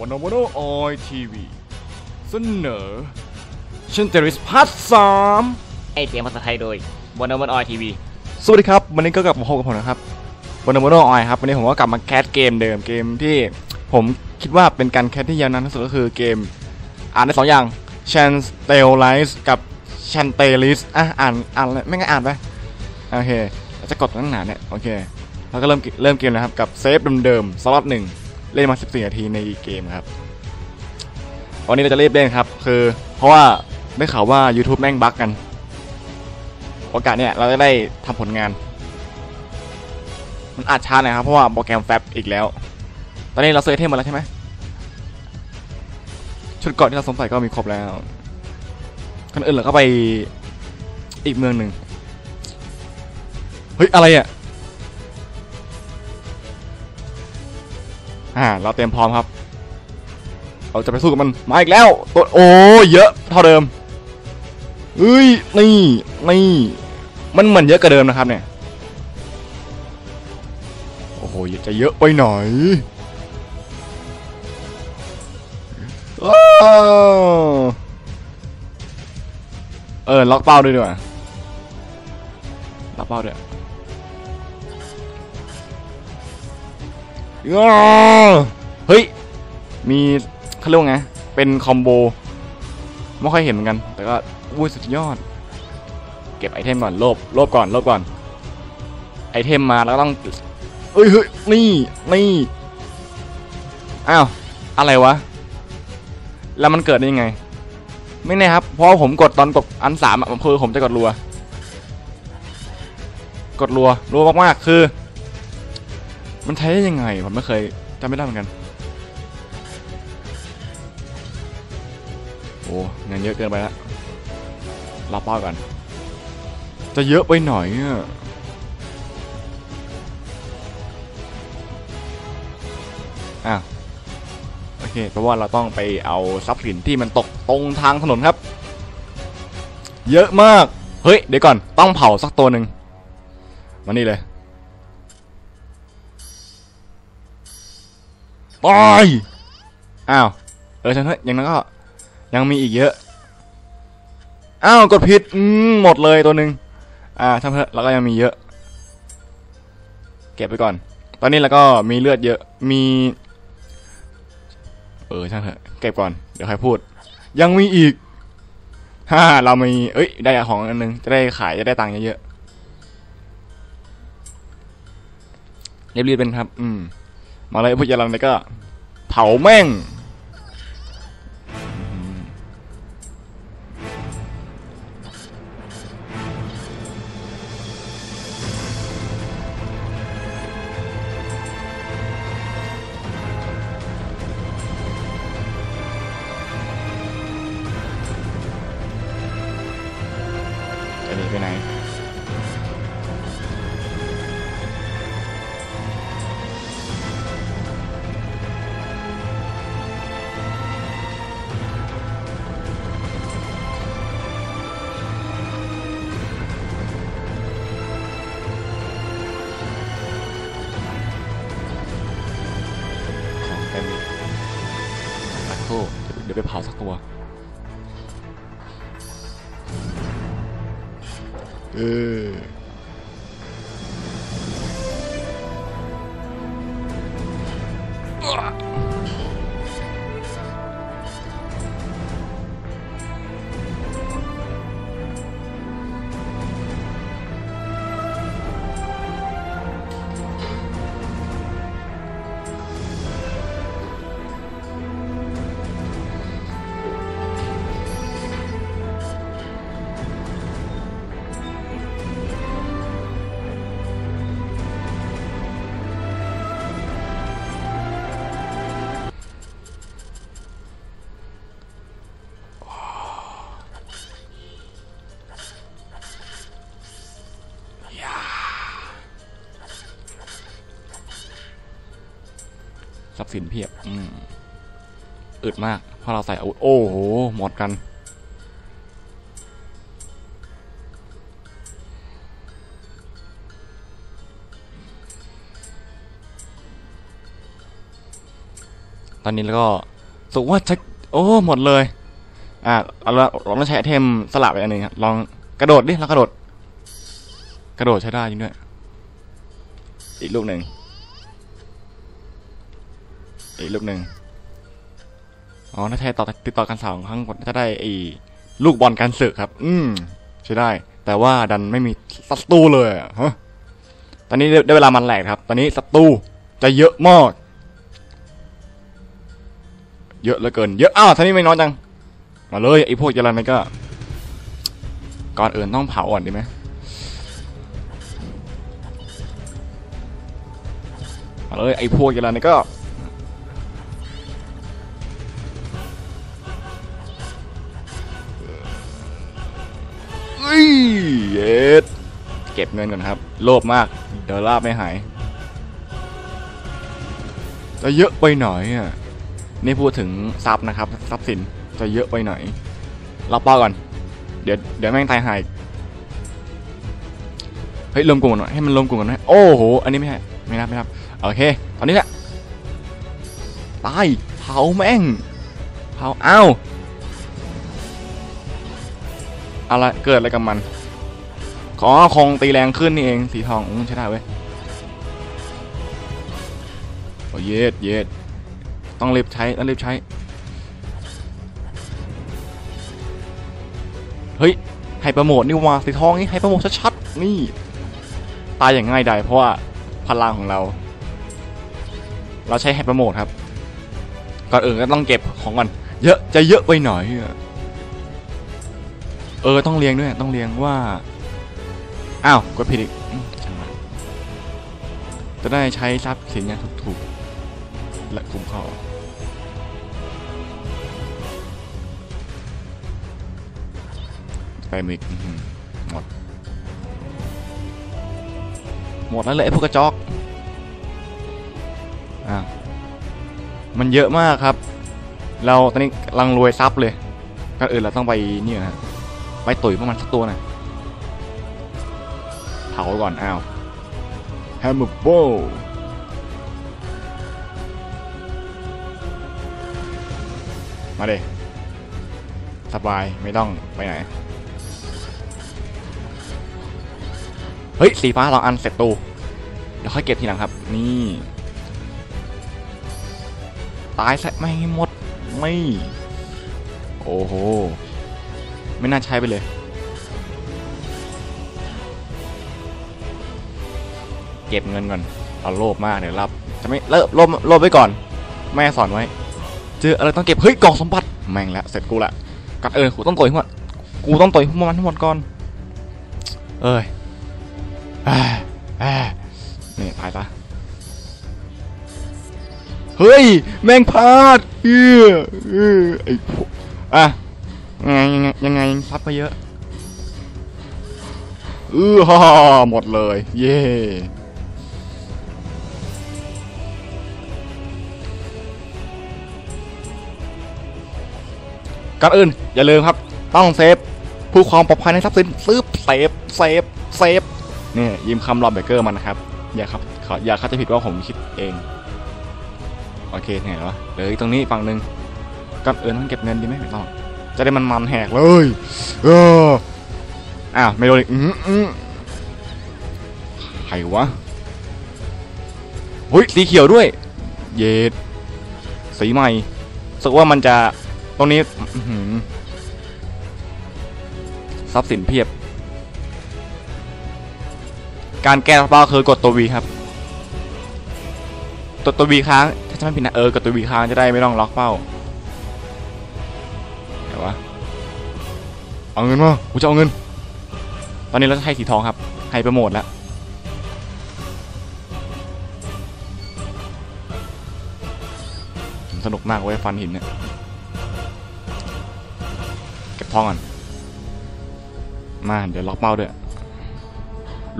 วันวันออยทีวีเสนอชันเตอริสพาร์ทสามไอเสียงภาษาไทยโดยบนวันออยทีวีสวัสดีครับ วันนี้ก็กลับมาพบกับผมนะครับวันวันออยครับ วันนี้ผมก็กลับมาแคสเกมเดิมเกมที่ผมคิดว่าเป็นการแคสที่ยาวนานที่สุดก็คือเกม อ่านได้สองอย่าง c h a n t e l i z e กับ c h a n t e l i s อะอ่านอ่านเลยไม่งั้นอ่านไปโอเคเราจะกดตั้งนานเนี่ยโอเคเราก็เริ่มเริ่มเกมนะครับกับเซฟเดิมๆสล็อตหนึ่ง เล่นมา 14 นาทีในเกมครับวันนี้เราจะรีบเล่นครับ คือเพราะว่าได้ข่าวว่า YouTube แม่งบั๊กกัน โอกาสเนี่ยเราจะได้ทำผลงาน มันอาจช้าหนะครับ เพราะว่าโปรแกรมแฟบอีกแล้ว ตอนนี้เราเซอร์เทมมาแล้วใช่ไหมชุดเกาะที่เราสวมใส่ก็มีครบแล้วคนอื่นเราก็ไปอีกเมืองหนึ่งเฮ้ย อะไรอะ อ่า เราเตรียมพร้อมครับ เราจะไปสู้กับมัน มาอีกแล้วตัวโอ้เยอะเท่าเดิมเฮ้ย นี่ นี่ มันเหมือนเยอะกว่าเดิมนะครับเนี่ย โอ้โห จะเยอะไปหน่อยอเออ ล็อกเป้าด้วยดีกว่าล็อกเป้าด้วย เฮ้ย มีเขาเรียกว่าไง เป็นคอมโบ ไม่ค่อยเห็นเหมือนกัน แต่ก็อุ้ยสุดยอด เก็บไอเทมก่อน โลบ โลบก่อน โลบก่อน ไอเทมมาแล้วต้องเอ้ยเฮ้ย นี่ นี่ อ้าว อะไรวะ แล้วมันเกิดได้ยังไง ไม่แน่ครับ เพราะผมกดตอนกดอันสามอะคือผมจะกดรัว กดรัว รัวมากๆ คือ มันใช้ได้ยังไงผมไม่เคยจำไม่ได้เหมือนกัน โอ้งานเยอะเกินไปล้วรับเป้าก่อนจะเยอะไปหน่อยอะอ้าวโอเคแปลว่าเราต้องไปเอาทรัพย์สินที่มันตกตรงทางถนนครับ เยอะมาก เฮ้ย เดี๋ยวก่อน ต้องเผาสักตัวหนึ่งมานี่เลย ตายอ้าวเออฉันเฮ้ยอย่างนั้นก็ยังมีอีกเยอะอ้าวกดผิดอืมหมดเลยตัวหนึ่งอ่าช่างเถอะเราก็ยังมีเยอะ เก็บไปก่อน ตอนนี้เราก็มีเลือดเยอะมี เออช่างเถอะเก็บก่อนเดี๋ยวใครพูด ยังมีอีกฮ่าเรามีเอ้ยได้ของอันนึงจะได้ขายจะได้ตังค์เยอะๆรีบๆเป็นครับ อืม มาเลยพวกยาลันก็ เผาแม่งจะหนีไปไหน ทรัพย์สินเพียบอือึดมากพราะเราใส่อาวุธโอ้โห หมดกัน ตอนนี้แล้วก็สุว่าจะโอ้ หมดเลย อ่าเราเราเราต้องใช้ไอเทมสลับไปอันหนึงครับลองกระโดดดิเรากระโดด กระโดดใช้ได้จริงด้วย อีกลูกหนึ่ง อีกลูกหนึ่งอ๋อถ้าใช้ต่อติดต่อกันสองครั้งจะได้ไอ้ลูกบอลการศึกครับ อืมใช้ได้ แต่ว่าดันไม่มีศัตรูเลยฮะตอนนี้ได้เวลามันแหลกครับ ตอนนี้ศัตรูจะเยอะมาก เยอะเหลือเกิน เยอะ อ้าวท่านี้ไม่น้อยจัง มาเลยไอ้พวกยาลันนี่ก็ ก่อนอื่นต้องเผาก่อนดีไหมมาเลยไอ้พวกยาลันนี่ก็ ยเย็ดเก็บเงินก่อนครับ โลภมาก เดี๋ยวลาบไม่หายจะเยอะไปหน่อยอะนี่พูดถึงทรัพย์นะครับ ทรัพย์สินจะเยอะไปหน่อยรับเป้าก่อน เดี๋ยวเดี๋ยวแม่งตายหายเฮ้ยรวมกลุ่มกันหน่อยให้มันรวมกลุ่มกันหน่อยโอ้โห อันนี้ไม่ใช่ไม่นับไม่นับโอเค ตอนนี้แหละตายเผาแม่งเผาอ้าว อะไรเกิดอะไรกับมันขอคงตีแรงขึ้นนี่เองสีทองอใช่ได้เว้ยโอ้เย็ดเย็ดต้องรีบใช้ต้องรีบใช้ เฮ้ยไฮเปอร์โหมดนี่ว่าสีทองนี่ไฮเปอร์โหมดชัดๆนี่ ตายอย่างง่ายดายเพราะว่าพลังของเรา เราใช้ไฮเปอร์โหมดครับ ก่อนอื่นก็ต้องเก็บของก่อนเยอะจะเยอะไปหน่อยอะ เออต้องเรียงด้วยต้องเรียงว่าอ้าวกดผิดอีกจะได้ใช้ทรัพย์สินอย่างถูกๆและคุ้มค่าไปมิกหมด หมดแล้วเลยพวกกระจอกอ้ามันเยอะมากครับ เราตอนนี้กำลังรวยทรัพย์เลยก็อื่นเราต้องไปนี่นะ ไปตุ๋ยพวกมันสักตัวหน่อยเผาก่อนอ้าวแฮมเบอร์โบมาเดสบายไม่ต้องไปไหน เฮ้ย สีฟ้าสองอันเสร็จตูเดี๋ยวค่อยเก็บทีหลังครับ นี่ ตายซะไม่ให้หมด ไม่ โอ้โห ไม่น่าใช้ไปเลย เก็บเงินก่อนเอาโลภมากเดี๋ยวรับจะไม่เลิกโลภโลภไว้ก่อน แม่สอนไว้ เจออะไรต้องเก็บ เฮ้ยกล่องสมบัติแม่งแล้วเสร็จกูละกัดเออกูต้องต่อยหัวกูต้องต่อยพวกมันทั้งหมดก่อนเอ้ยแอ่แอ่นี่พายซะเฮ้ย แม่งพลาดเออเออไอ้พวกอะ ยังไงยังไงยังไงซับไปเยอะเออฮ่าหมดเลย เย่ก่อนอื่น อย่าลืมครับ ต้องเซฟ ผู้ความปลอดภัยในทรัพย์สินซื้อเซฟเซฟเซฟนี่ยิมคำรอบเบเกอร์มันนะครับ อย่าครับขออย่าเข้าใจผิดว่าผมคิดเอง โอเคไงวะเหลยตรงนี้ฝั่งหนึ่งก่อนอื่นต้องเก็บเงินดีไหมไม่ต้อง จะได้มันมันแหกเลยเอออ้าวไม่โดนอีกอื้ออื้อใครวะเฮ้ยสีเขียวด้วย เยดสีใหม่สึกว่ามันจะตรงนี้ทรัพย์สินเพียบ การแก้เป้าคือกดตัว V ครับตัวตัว V ค้างถ้าจะไม่ผิดนะเออกดตัว V ค้างจะได้ไม่ต้องล็อกเป้า นวะเอาเงินมากูจะเอาเงิน ตอนนี้เราจะให้สีทองครับให้โปรโมทแล้วสนุกมากเว้ยฟันหินเนี่ยเก็บทองก่อนมาเดี๋ยวล็อกเป้าด้วย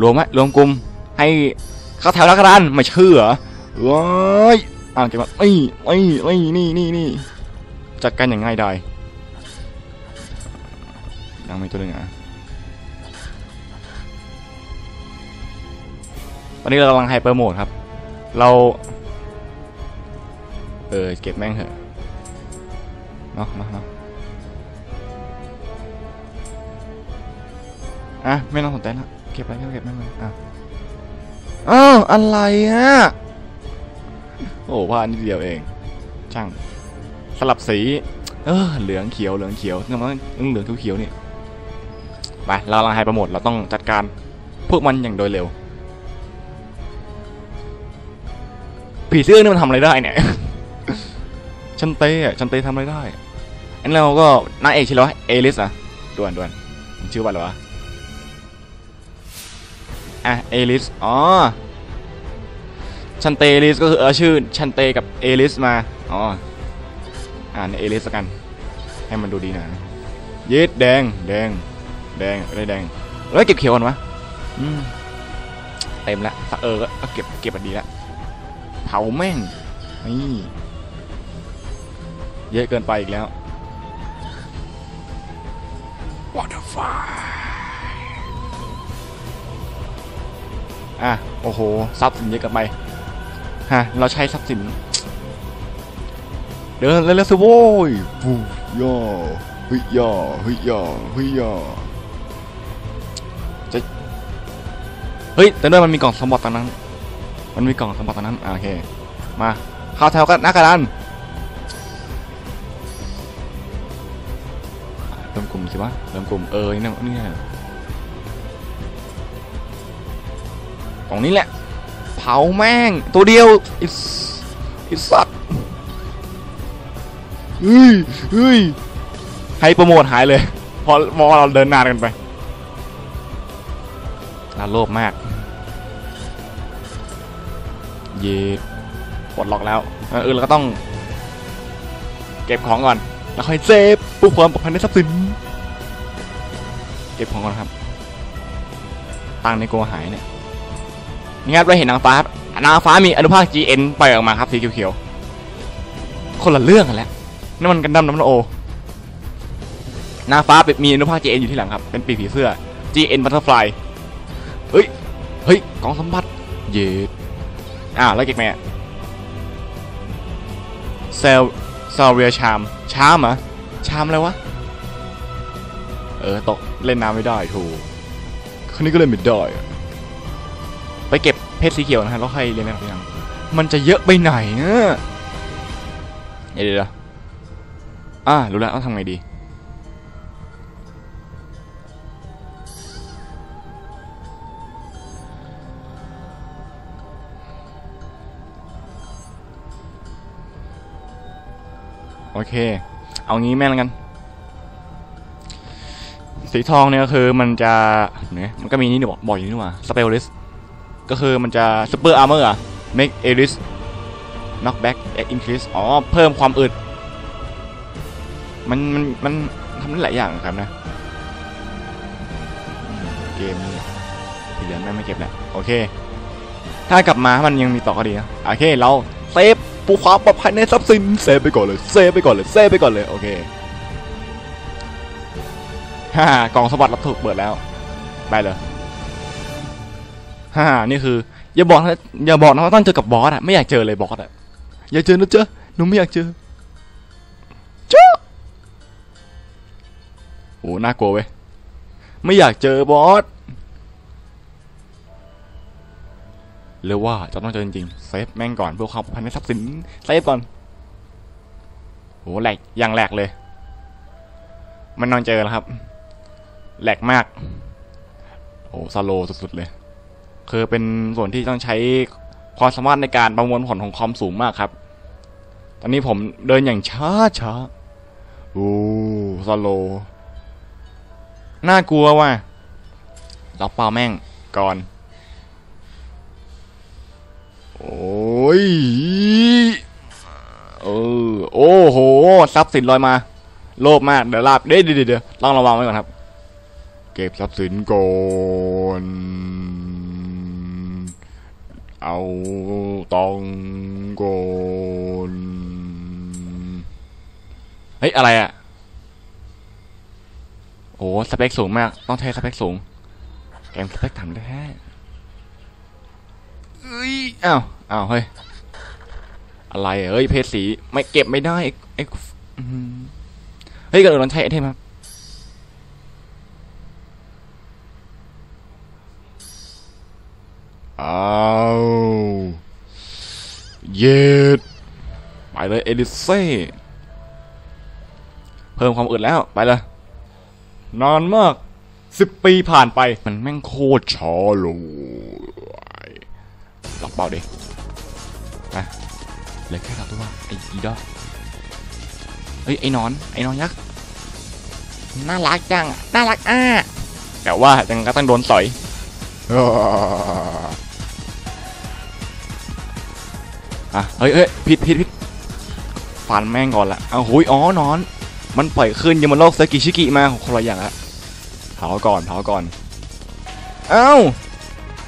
รวมไหมรวมกลุ่มให้เข้าแถวแล้วกันไม่เชื่อเหรอว้ายอ่านเก็บมาไม่ไม่ไม่นี่นี่นี่จัดการอย่างง่ายดายังม่ตัวหนึ่งอะตอนนี้เรากำลังไฮเปอร์โหมดครับ เราเออเก็บแม่งเถอะเนาะเนาเนาะอะไม่ต้องสนใจละเก็บไรก็เก็บแม่งเลยอะอ้าวอะไรฮะโอ้ว่านิดเดียวเองช่างสลับสี เออเหลืองเขียวเหลืองเขียวเนี่มันเหลืองเขียวๆนี่ย ไปเราลังไฮปรโมทเราต้องจัดการพวกมันอย่างโดยเร็ว ผีเสื้อนี่มันทำอะไรได้เนี่ยชันเต้ชันเต้ทำอะไรได้อันนี้เราก็นางเอกชื่ออะไรวะเอลิสอะด่วนด่วนมันชื่อว่าอะไรวะอะเอลิสอ๋อชันเตเอลิสก็คือเออชื่อชันเตกับเอลิสมาอ๋ออ่านเอลิสกัน ให้มันดูดีหน่อยย็ดแดงแดง แดงอะไรแดงแล้วเก็บเขียวก่อนวะอืมเต็มละเออก็เก็บเก็บมันดีละเผาแม่งนี่เยอะเกินไปอีกแล้ว What the fuck อะ โอ้โห ทรัพย์สินเยอะเกินไป ฮะ เราใช้ทรัพย์สิน เดินเร็วๆสิโว้ยฟูย่อเฮ้ยย่อเฮ้ยย่อเฮ้ยย่อ เฮ้ยแต่ด้วยมันมีกล่องสมบัติตรงนั้น มันมีกล่องสมบัติตรงนั้นโอเคมาเข้าแถวกันน้ากระดานเริ่มกลุ่มสิวะเริ่มกลุ่มเออนี่นะนี่นะกล่องนี้แหละ เผาแม่ง ตัวเดียวอิสอิสัตเฮ้ยเฮ้ยให้โปรโมทหายเลยพราะเราเราเดินนานกันไป เราโลภมาก เย็ดปลดล็อกแล้วเออเราก็ต้อง เก็บของก่อน แล้วค่อยเซฟผู้ความปลอดภัยในทรัพย์สิน เก็บของก่อนครับ ตังในโกหายเนี่ย นี่ครับเราเห็นนางฟ้านางฟ้ามีอนุภาค GN ปล่อยออกมาครับสีเขียวๆ คนละเรื่องกันแล้วนั่นมันกันดั้มน้ำมันโอน้าฟ้ามีอนุภาค GN อยู่ที่หลังครับ เป็นปีผีเสื้อ GN Butterfly เฮ้ย เฮ้ยกองสมบัติ เย็ดอ่าแล้วเก็กแม่เซลเซลเรียชาม ชามเหรอชามอะไรวะ เออตกเล่นน้ำไม่ได้ถูกคนนี้ก็เล่นไม่ได้อะไปเก็บเพชรสีเขียวนะฮะแล้วค่อยเรียนแบบยังมันจะเยอะไปไหนเนี่ยเดี๋ยวเดี๋ยวอ่ารู้แล้วต้องทำไงดี โอเค เอางี้แม่งแล้วกัน สีทองเนี่ยคือมันจะเนี่ยมันก็มีนี่บอกบอกอยู่นี่หว่าสเปลลิสก็คือมันจะซูเปอร์อาร์เมอร์อะ make a r i s knock back increase อ๋อ เพิ่มความอึด มันมันมันทำได้หลายอย่างครับนะ เกมนี้ที่เหลือแม่ไม่เก็บแหละ โอเค ถ้ากลับมามันยังมีต่อก็ดีนะ โอเค เราเซฟ ปูความปลอดภัยในทรัพย์สินเซฟไปก่อนเลยเซฟไปก่อนเลยเซฟไปก่อนเลยโอเคฮ่ากล่องสมบัติรับถูกเปิดแล้วไปเลยฮ่านี่คือ อย่าบอกนะอย่าบอกนะว่าต้องเจอกับบอสอะไม่อยากเจอเลยบอสอะอย่าเจอนะเจอหนูไม่อยากเจอเจ้าโอ้น่ากลัวเว้ยไม่อยากเจอบอส เรียกว่าจะต้องเจอจริงๆเซฟแม่งก่อนเพื่อความปลอดภัยในทรัพย์สินเซฟก่อนโหแหลกอย่างแหลกเลย มันนอนเจอแล้วครับแหลกมากโอ้สโลสุดๆเลย คือเป็นส่วนที่ต้องใช้ความสามารถในการประมวลผลของความสูงมากครับ ตอนนี้ผมเดินอย่างช้าช้าโอ้สโลน่ากลัวว่ะล็อกเป้าแม่งก่อน โอ้ยเออโอ้โหทรัพย์สินลอยมา โลภมากเดี๋ยวลาบเดี๋ยวเดี๋ยวต้องระวังไว้ก่อนครับ เก็บทรัพย์สินก่อนเอาตองก่อนเฮ้ย อะไรอะ โอ้สเปคสูงมาก ต้องใช้สเปคสูงเกมสเปคต่ำแท้ เอ้ยอ้าวอ้าวเฮ้ยอะไรเอ้ยเพชรสีไม่เก็บไม่ได้ไอ้เฮ้ยกระโดดลองใช้ไอเทมครับอ้าวเย็ดไปเลยเอลิเซ่เพิ่มความอึดแล้วไปเลยนานมากสิบปีผ่านไป มันแม่งโคตรช้าเลย ลอกเบาดิไปเหลือแค่สองตัวไอ้อีดอกเฮ้ยไอ้นอนไอ้นอนยักษ์น่ารักจังน่ารักอะแต่ว่ายังก็ต้องโดนสอยอะเฮ้ยเฮ้ยผิดผิดผิดฟันแม่งก่อนละเอาหุยอ๋อนอน มันปล่อยขึ้นยังมันโลกสกิชิกิมาของคนละอย่างละเผาก่อนเผาก่อนเอ้า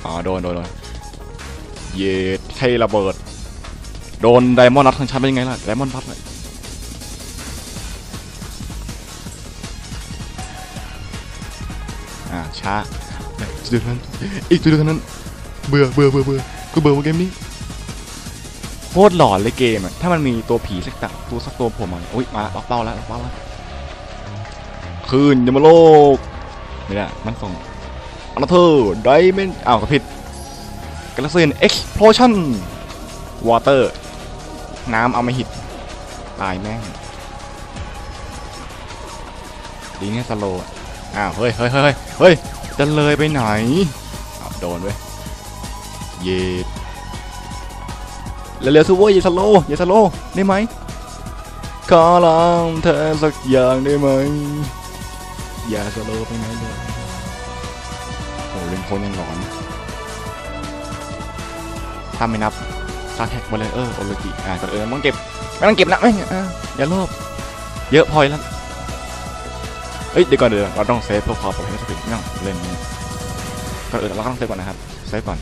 อ๋อโดนโดนโดน เย็ดเทระเบิด โดนไดมอนด์นัดของฉันเป็นยังไงล่ะไดมอนด์พัดเลยอ่าช้าจุดเท่านั้นอีกจุดเท่านั้น เบื่อเบื่อเบื่อเบื่อกูเบื่อเกมนี้โคตรหลอนเลยเกมอะถ้ามันมีตัวผีสักตัวตัวสักตัวผมมาอุ้ยมาล็อกเป้าแล้วล็อกเป้าแล้วคืนยมโลกไม่ได้มันส่งอันเธอไดเมนอ้าวก็ผิด กระสินเอ็กซ์พลชั่นวอเตอร์น้ำเอามาหิดตายแม่งดีเนี่ยสโลอะอ้าวเฮ้ยเฮ้ยเฮ้ยเฮ้ยจะเลยไปไหนอ้าวโดนเว้ยเย็ดเร็วๆสิเว้ยอย่าสโลอย่าสโลได้ไหมขอลองเธอสักอย่างได้ไหมอย่าสโลไปไหนเลยโอ้เล่นโคนยังหลอน ถ้าไม่นับซาแท็กบอลเลยเออโอโลจิอ่าก็เออต้องเก็บไม่ต้องเก็บนะไม่อ่าอย่าโลภเยอะพอยแล้วเอ้ยเดี๋ยวก่อนเดี๋ยวเราต้องเซฟเพื่อความปลอดภัยให้สติไม่ต้องเล่นก็เออเราต้องเซฟก่อนนะครับเซฟก่อน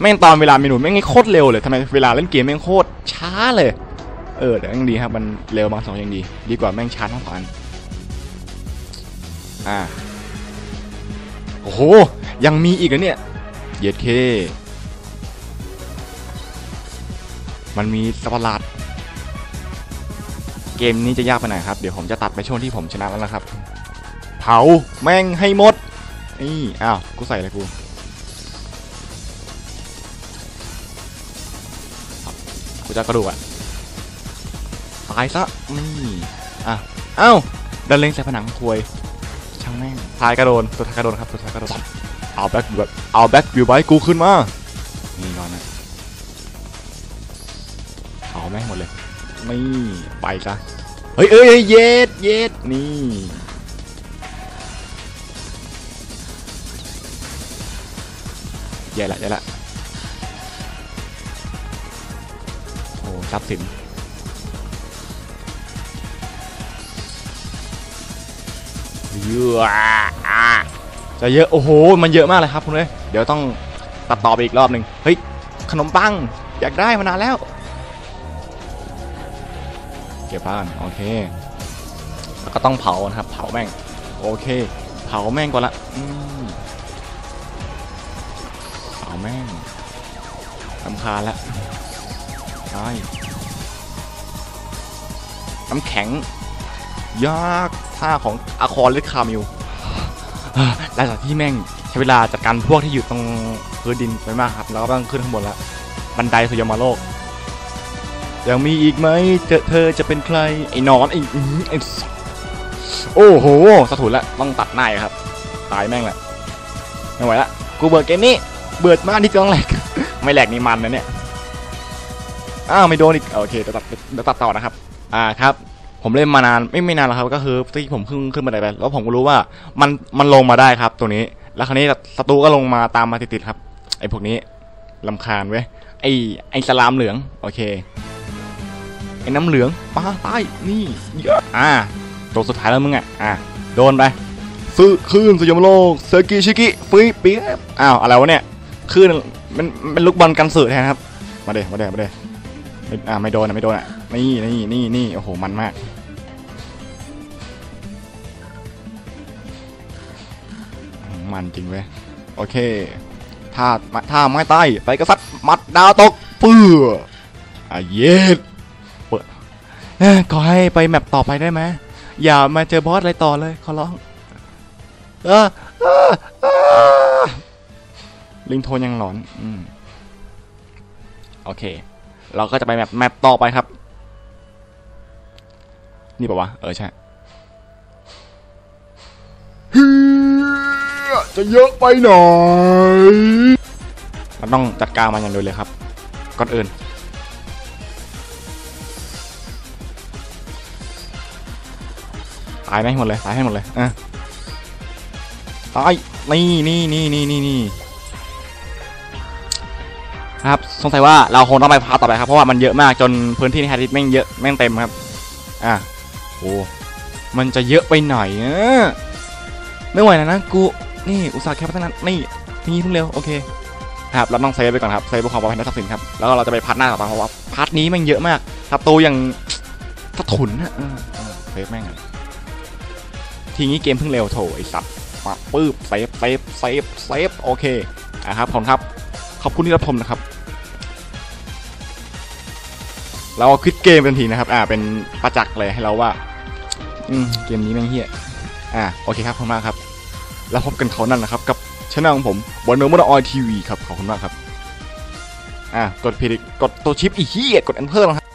แม่งตอนเวลาเมนูแม่งโคตรเร็วเลยทำไมเวลาเล่นเกมแม่งโคตรช้าเลย เออแต่ยังดีครับมันเร็วบาสองยังดี ดีกว่าแม่งช้าทั้งสองอันอ่าโอ้โหยังมีอีกเหรอเนี่ยเย็ดเค มันมีสัตว์ปะหลาดเกมนี้จะยากไปหน่อยครับ เดี๋ยวผมจะตัดไปช่วงที่ผมชนะแล้วนะครับ เผาแม่งให้หมด นี่อ้าว กูใส่อะไรกูกูจะกระดูกอะตายซะนี่อะอ้าดันเล็งใส่ผนังควยช่างแม่งทายกระโดนสุดท้ายกระโดนครับสุดท้ายกระโดนเอาแบ็ควิวเอาแบ็ควิวไว้กูขึ้นมานี่นอนนะ แม่งหมดเลย นี่ไปซะ เฮ้ยเอ้ยเอ้ยเย็ดเย็ดนี่แย่ละแย่ละโอ้ทรัพย์สินเยอะอะจะเยอะ โอ้โห มันเยอะมากเลยครับคุณเลยเดี๋ยวต้องตัดต่อไปอีกรอบหนึ่งเฮ้ย ขนมปัง อยากได้มานานแล้ว เก็บบ้านโอเคแล้วก็ต้องเผานะครับ เผาแม่ง โอเค เผาแม่งก่อนละอืมเผาแม่งลำคาญละใช่น้ำแข็ง ยากท่าของอะคอร์ลิคามิวหลังจากที่แม่งใช้เวลาจัดการพวกที่อยู่ตรงพื้นดินไปมากครับ แล้วก็ต้องขึ้นข้างบนแล้วบันไดสุยมาโลก ยังมีอีกไหมเจอเธอจะเป็นใครไอ้นอนไอ้ไอ้โอ้โหสะถุนละต้องตัดหน้าครับ ตายแม่งแหละไม่ไหวละกูเบื่อเกมนี้เบื่อมากที่ต้องแหลกไม่แหลกนี่มันนะเนี่ยอ้าวไม่โดนอีกโอเคเดี๋ยวตัดเดี๋ยวตัดต่อนะครับ อ่าครับ ผมเล่นมานานไม่ไม่นานแล้วครับ ก็คือที่ผมขึ้นขึ้นมาได้ไปแล้วผมก็รู้ว่ามันมันลงมาได้ครับ ตัวนี้ แล้วคราวนี้ศัตรูก็ลงมาตามมาติดๆครับไอ้พวกนี้ลำคาญเว้ยไอ้ไอ้สลามเหลืองโอเค ไอ้น้ำเหลืองป้าตายนี่เยอะอ่าตัวสุดท้ายแล้วมึงอะอ่าโดนไปซื้อคลื่นสยามโลกเซกิชิกิปี๊ปี๊บอ้าวอะไรวะเนี่ยคลื่นมันเป็นลูกบอลกันสื่อแทนครับ มาเด้มาเด้มาเด้ไม่อ่าไม่โดนอะไม่โดนอะนี่นี่นี่นี่โอ้โหมันมากมันจริงเว้ยโอเคถ้าถ้าไม่ใต้ไปกระซัดมัดดาวตกปื้ออะเย็ดเปิดเอ้ย ขอให้ไปแมปต่อไปได้ไหมอย่ามาเจอบอสอะไรต่อเลยขอร้องเออเออเออลิงโทนยังหลอนอืมโอเค เราก็จะไปแมปแมปต่อไปครับ นี่ปะวะ เออใช่เฮ้ยจะเยอะไปหน่อย เราต้องจัดการมันอย่างเดียวเลยครับ ก่อนอื่นายไหมหมดเลยตายให้หมดเลยอะตายนี่นี่นี่นี่นี่นี่ครับสงสัยว่าเราคงต้องไปพาต่อไปครับเพราะว่ามันเยอะมากจนพื้นที่ในฮาริสแม่งเยอะแม่งเต็มครับอะโอ้มันจะเยอะไปหน่อยอะไม่ไหวแล้วนะกูนี่อุตส่าห์แค่พัฒนานี่ทีนี้เพิ่งเร็วโอเคครับเราต้องเซฟไปก่อนครับเซฟเพื่อความปลอดภัยในทรัพย์สินครับแล้วก็เราจะไปพาร์ทหน้าต่อไปเพราะว่าพาร์ทนี้แมันเยอะมากศัตรูอย่างสะทุนนะเซฟแม่ง ทีนี้เกมเพิ่งเร็วโถไอสัตว์มาปื๊บเซฟเซฟเซฟเซฟโอเคอะครับผมครับ ขอบคุณที่รับชมนะครับ เราคลิกเกมทันทีนะครับ อ่า เป็นประจักษ์เลยให้เราว่า อืม เกมนี้แม่งเฮียอ่า โอเคครับขอบคุณมากครับ แล้วพบกันเขานั่นนะครับ กับช่องของผมบนเนอร์มอนออยทีวีครับ ขอบคุณมากครับ อ่ากดผิดกดตัวชิปอีกเฮียกด enter นะครับ